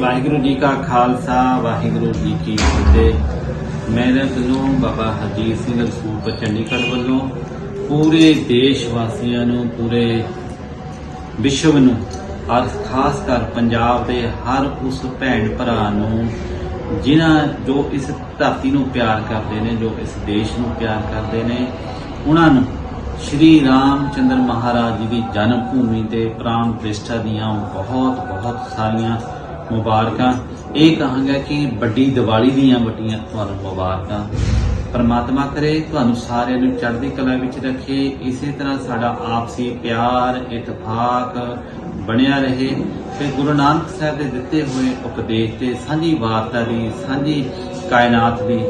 ਵਾਹਿਗੁਰੂ ਜੀ ਕਾ ਖਾਲਸਾ, ਵਾਹਿਗੁਰੂ ਜੀ ਕੀ ਫਤਿਹ। ਮੇਰੇ ਵੱਲੋਂ ਬਾਬਾ ਹਰਜੀਤ ਸਿੰਘ ਰਸੂਪ ਚੰਡੀਗੜ੍ਹ ਵੱਲੋਂ ਪੂਰੇ ਦੇਸ਼ ਵਾਸੀਆਂ ਨੂੰ, ਪੂਰੇ ਵਿਸ਼ਵ ਨੂੰ ਔਰ ਖਾਸ ਕਰ ਪੰਜਾਬ ਦੇ ਹਰ ਉਸ ਭੈਣ ਭਰਾ ਨੂੰ, ਜਿਨ੍ਹਾਂ ਜੋ ਇਸ ਧਰਤੀ ਨੂੰ ਪਿਆਰ ਕਰਦੇ ਨੇ, ਜੋ ਇਸ ਦੇਸ਼ ਨੂੰ ਪਿਆਰ ਕਰਦੇ ਨੇ, ਉਹਨਾਂ ਨੂੰ ਸ਼੍ਰੀ ਰਾਮ ਚੰਦਰ ਮਹਾਰਾਜ ਜੀ ਦੀ ਜਨਮ ਭੂਮੀ ਤੇ ਪ੍ਰਾਣ ਪ੍ਰਤਿਸ਼ਠਾ ਦੀਆਂ ਬਹੁਤ ਬਹੁਤ ਸਾਰੀਆਂ ਮੁਬਾਰਕਾਂ। ਇਹ ਕਹਾਂਗਾ ਕਿ ਵੱਡੀ ਦੀਵਾਲੀ ਦੀਆਂ ਵੱਡੀਆਂ ਤੁਹਾਨੂੰ ਮੁਬਾਰਕਾਂ। ਪਰਮਾਤਮਾ ਕਰੇ, ਤੁਹਾਨੂੰ ਸਾਰਿਆਂ ਨੂੰ ਚੜ੍ਹਦੀ ਕਲਾ ਵਿੱਚ ਰੱਖੇ। ਇਸੇ ਤਰ੍ਹਾਂ ਸਾਡਾ ਆਪਸੀ ਪਿਆਰ ਇਤਫਾਕ ਬਣਿਆ ਰਹੇ। ਤੇ ਗੁਰੂ ਨਾਨਕ ਸਾਹਿਬ ਦੇ ਦਿੱਤੇ ਹੋਏ ਉਪਦੇਸ਼ ਤੇ ਸਾਂਝੀ ਵਾਰਤਾ ਦੀ, ਸਾਂਝੀ ਕਾਇਨਾਤ ਦੀ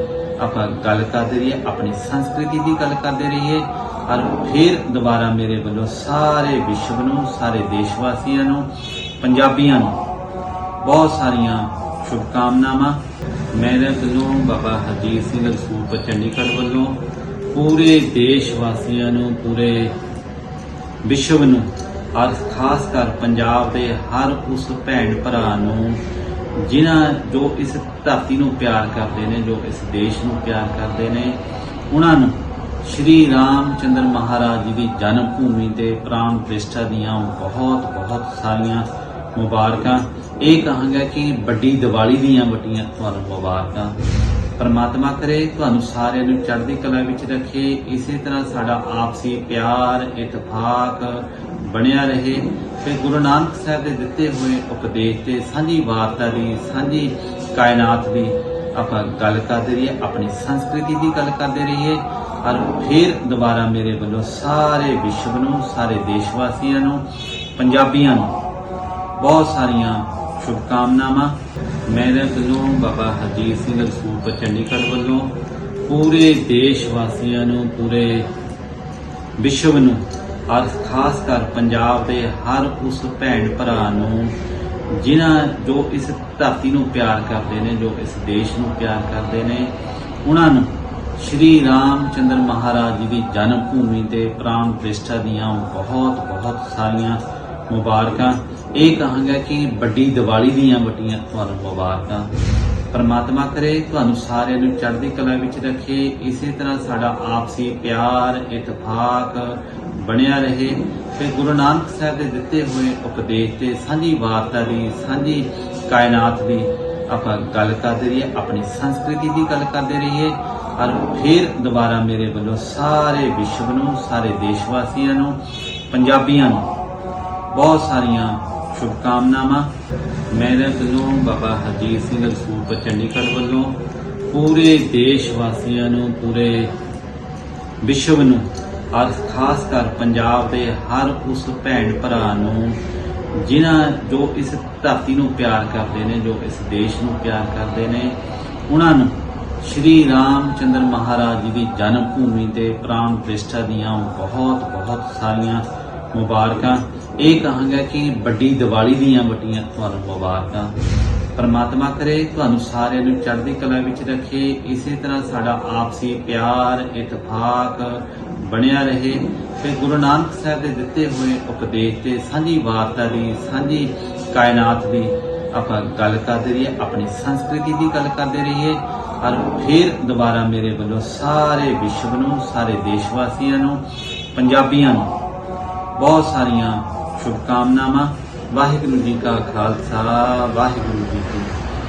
ਆਪਾਂ ਗੱਲ ਕਰਦੇ ਰਹੀਏ, ਆਪਣੀ ਸੰਸਕ੍ਰਿਤੀ ਦੀ ਗੱਲ ਕਰਦੇ ਰਹੀਏ। ਔਰ ਫਿਰ ਦੁਬਾਰਾ ਮੇਰੇ ਵੱਲੋਂ ਸਾਰੇ ਵਿਸ਼ਵ ਨੂੰ, ਸਾਰੇ ਦੇਸ਼ ਵਾਸੀਆਂ ਨੂੰ, ਪੰਜਾਬੀਆਂ ਨੂੰ ਬਹੁਤ ਸਾਰੀਆਂ ਸ਼ੁਭਕਾਮਨਾਵਾਂ। ਮੇਰੇ ਵੱਲੋਂ ਬਾਬਾ ਹਰਜੀਤ ਸਿੰਘ ਰਸੂਲਪੁਰ ਚੰਡੀਗੜ੍ਹ ਵੱਲੋਂ ਪੂਰੇ ਦੇਸ਼ ਵਾਸੀਆਂ ਨੂੰ, ਪੂਰੇ ਵਿਸ਼ਵ ਨੂੰ ਔਰ ਖਾਸ ਕਰ ਪੰਜਾਬ ਦੇ ਹਰ ਉਸ ਭੈਣ ਭਰਾ ਨੂੰ, ਜਿਨ੍ਹਾਂ ਜੋ ਇਸ ਧਰਤੀ ਨੂੰ ਪਿਆਰ ਕਰਦੇ ਨੇ, ਜੋ ਇਸ ਦੇਸ਼ ਨੂੰ ਪਿਆਰ ਕਰਦੇ ਨੇ, ਉਹਨਾਂ ਨੂੰ ਸ਼੍ਰੀ ਰਾਮ ਚੰਦਰ ਮਹਾਰਾਜ ਜੀ ਦੀ ਜਨਮ ਭੂਮੀ ਤੇ ਪ੍ਰਾਣ ਪ੍ਰਤਿਸ਼ਠਾ ਦੀਆਂ ਬਹੁਤ ਬਹੁਤ ਸਾਰੀਆਂ ਮੁਬਾਰਕਾਂ। ਇਹ ਕਹਾਂਗਾ ਕਿ ਵੱਡੀ ਦੀਵਾਲੀ ਦੀਆਂ ਵੱਡੀਆਂ ਤੁਹਾਨੂੰ ਮੁਬਾਰਕਾਂ। ਪਰਮਾਤਮਾ ਕਰੇ ਤੁਹਾਨੂੰ ਸਾਰਿਆਂ ਨੂੰ ਚੜ੍ਹਦੀ ਕਲਾ ਵਿੱਚ ਰੱਖੇ। ਇਸੇ ਤਰ੍ਹਾਂ ਸਾਡਾ ਆਪਸੀ ਪਿਆਰ, ਇਤਫਾਕ ਬਣਿਆ ਰਹੇ। ਤੇ ਗੁਰੂ ਨਾਨਕ ਸਾਹਿਬ ਦੇ ਦਿੱਤੇ ਹੋਏ ਉਪਦੇਸ਼ ਤੇ ਸਾਂਝੀ ਵਾਰਤਾ ਦੀ, ਸਾਂਝੀ ਕਾਇਨਾਤ ਦੀ ਆਪਾਂ ਗੱਲ ਕਰਦੇ ਰਹੀਏ, ਆਪਣੀ ਸੰਸਕ੍ਰਿਤੀ ਦੀ ਗੱਲ ਕਰਦੇ ਰਹੀਏ। ਔਰ ਫਿਰ ਦੁਬਾਰਾ ਮੇਰੇ ਵੱਲੋਂ ਸਾਰੇ ਵਿਸ਼ਵ ਨੂੰ, ਸਾਰੇ ਦੇਸ਼ ਵਾਸੀਆਂ ਨੂੰ, ਪੰਜਾਬੀਆਂ ਨੂੰ ਬਹੁਤ ਸਾਰੀਆਂ ਸ਼ੁਭਕਾਮਨਾਵਾਂ। ਮੇਰੇ ਵੱਲੋਂ ਬਾਬਾ ਹਰਜੀਤ ਸਿੰਘ ਰਸੂਲਪੁਰ ਚੰਡੀਗੜ੍ਹ ਵੱਲੋਂ ਪੂਰੇ ਦੇਸ਼ ਵਾਸੀਆਂ ਨੂੰ, ਪੂਰੇ ਵਿਸ਼ਵ ਨੂੰ ਔਰ ਖਾਸ ਕਰ ਪੰਜਾਬ ਦੇ ਹਰ ਉਸ ਭੈਣ ਭਰਾ ਨੂੰ, ਜਿਨ੍ਹਾਂ ਜੋ ਇਸ ਧਰਤੀ ਨੂੰ ਪਿਆਰ ਕਰਦੇ ਨੇ, ਜੋ ਇਸ ਦੇਸ਼ ਨੂੰ ਪਿਆਰ ਕਰਦੇ ਨੇ, ਉਹਨਾਂ ਨੂੰ ਸ਼੍ਰੀ ਰਾਮ ਚੰਦਰ ਮਹਾਰਾਜ ਜੀ ਦੀ ਜਨਮ ਭੂਮੀ ਤੇ ਪ੍ਰਾਣ ਪ੍ਰਤਿਸ਼ਠਾ ਦੀਆਂ ਬਹੁਤ ਬਹੁਤ ਸਾਰੀਆਂ ਮੁਬਾਰਕਾਂ। ਇਹ ਕਹਾਂਗਾ ਕਿ ਵੱਡੀ ਦੀਵਾਲੀ ਦੀਆਂ ਵੱਡੀਆਂ ਤੁਹਾਨੂੰ ਮੁਬਾਰਕਾਂ। ਪਰਮਾਤਮਾ ਕਰੇ, ਤੁਹਾਨੂੰ ਸਾਰਿਆਂ ਨੂੰ ਚੜ੍ਹਦੀ ਕਲਾ ਵਿੱਚ ਰੱਖੇ। ਇਸੇ ਤਰ੍ਹਾਂ ਸਾਡਾ ਆਪਸੀ ਪਿਆਰ, ਇਤਫਾਕ ਬਣਿਆ ਰਹੇ। ਤੇ ਗੁਰੂ ਨਾਨਕ ਸਾਹਿਬ ਦੇ ਦਿੱਤੇ ਹੋਏ ਉਪਦੇਸ਼ ਤੇ ਸਾਂਝੀ ਵਾਰਤਾ ਦੀ, ਸਾਂਝੀ ਕਾਇਨਾਤ ਦੀ ਆਪਾਂ ਗੱਲ ਕਰਦੇ ਰਹੀਏ, ਆਪਣੀ ਸੰਸਕ੍ਰਿਤੀ ਦੀ ਗੱਲ ਕਰਦੇ ਰਹੀਏ। ਔਰ ਫਿਰ ਦੁਬਾਰਾ ਮੇਰੇ ਵੱਲੋਂ ਸਾਰੇ ਵਿਸ਼ਵ ਨੂੰ, ਸਾਰੇ ਦੇਸ਼ ਵਾਸੀਆਂ ਨੂੰ, ਪੰਜਾਬੀਆਂ ਨੂੰ ਬਹੁਤ ਸਾਰੀਆਂ ਸ਼ੁਭਕਾਮਨਾਵਾਂ। ਮੇਰੇ ਵੱਲੋਂ ਬਾਬਾ ਹਰਜੀਤ ਸਿੰਘ ਰਸੂਲਪੁਰ ਚੰਡੀਗੜ੍ਹ ਵੱਲੋਂ ਪੂਰੇ ਦੇਸ਼ ਵਾਸੀਆਂ ਨੂੰ, ਪੂਰੇ ਵਿਸ਼ਵ ਨੂੰ ਔਰ ਖਾਸ ਕਰ ਪੰਜਾਬ ਦੇ ਹਰ ਉਸ ਭੈਣ ਭਰਾ ਨੂੰ, ਜਿਨ੍ਹਾਂ ਜੋ ਇਸ ਧਰਤੀ ਨੂੰ ਪਿਆਰ ਕਰਦੇ ਨੇ, ਜੋ ਇਸ ਦੇਸ਼ ਨੂੰ ਪਿਆਰ ਕਰਦੇ ਨੇ, ਉਹਨਾਂ ਨੂੰ ਸ਼੍ਰੀ ਰਾਮ ਚੰਦਰ ਮਹਾਰਾਜ ਜੀ ਦੀ ਜਨਮ ਭੂਮੀ ਤੇ ਪ੍ਰਾਣ ਪ੍ਰਤਿਸ਼ਠਾ ਦੀਆਂ ਬਹੁਤ ਬਹੁਤ ਸਾਰੀਆਂ ਮੁਬਾਰਕਾਂ। ਇਹ ਕਹਾਂਗਾ ਕਿ ਵੱਡੀ ਦੀਵਾਲੀ ਦੀਆਂ ਵੱਡੀਆਂ ਤੁਹਾਨੂੰ ਮੁਬਾਰਕਾਂ। ਪਰਮਾਤਮਾ ਕਰੇ ਤੁਹਾਨੂੰ ਸਾਰਿਆਂ ਨੂੰ ਚੜ੍ਹਦੀ ਕਲਾ ਵਿੱਚ ਰੱਖੇ। ਇਸੇ ਤਰ੍ਹਾਂ ਸਾਡਾ ਆਪਸੀ ਪਿਆਰ ਇਤਫਾਕ ਬਣਿਆ ਰਹੇ। ਤੇ ਗੁਰੂ ਨਾਨਕ ਸਾਹਿਬ ਦੇ ਦਿੱਤੇ ਹੋਏ ਉਪਦੇਸ਼ ਤੇ ਸਾਂਝੀ ਵਾਰਤਾ ਦੀ, ਸਾਂਝੀ ਕਾਇਨਾਤ ਦੀ ਆਪਾਂ ਗੱਲ ਕਰਦੇ ਰਹੀਏ, ਆਪਣੀ ਸੰਸਕ੍ਰਿਤੀ ਦੀ ਗੱਲ ਕਰਦੇ ਰਹੀਏ। ਔਰ ਫਿਰ ਦੁਬਾਰਾ ਮੇਰੇ ਵੱਲੋਂ ਸਾਰੇ ਵਿਸ਼ਵ ਨੂੰ, ਸਾਰੇ ਦੇਸ਼ ਵਾਸੀਆਂ ਨੂੰ, ਪੰਜਾਬੀਆਂ ਨੂੰ ਬਹੁਤ ਸਾਰੀਆਂ ਸ਼ੁਭਕਾਮਨਾਵਾਂ। ਵਾਹਿਗੁਰੂ ਜੀ ਕਾ ਖਾਲਸਾ ਵਾਹਿਗੁਰੂ ਜੀ ਕੀ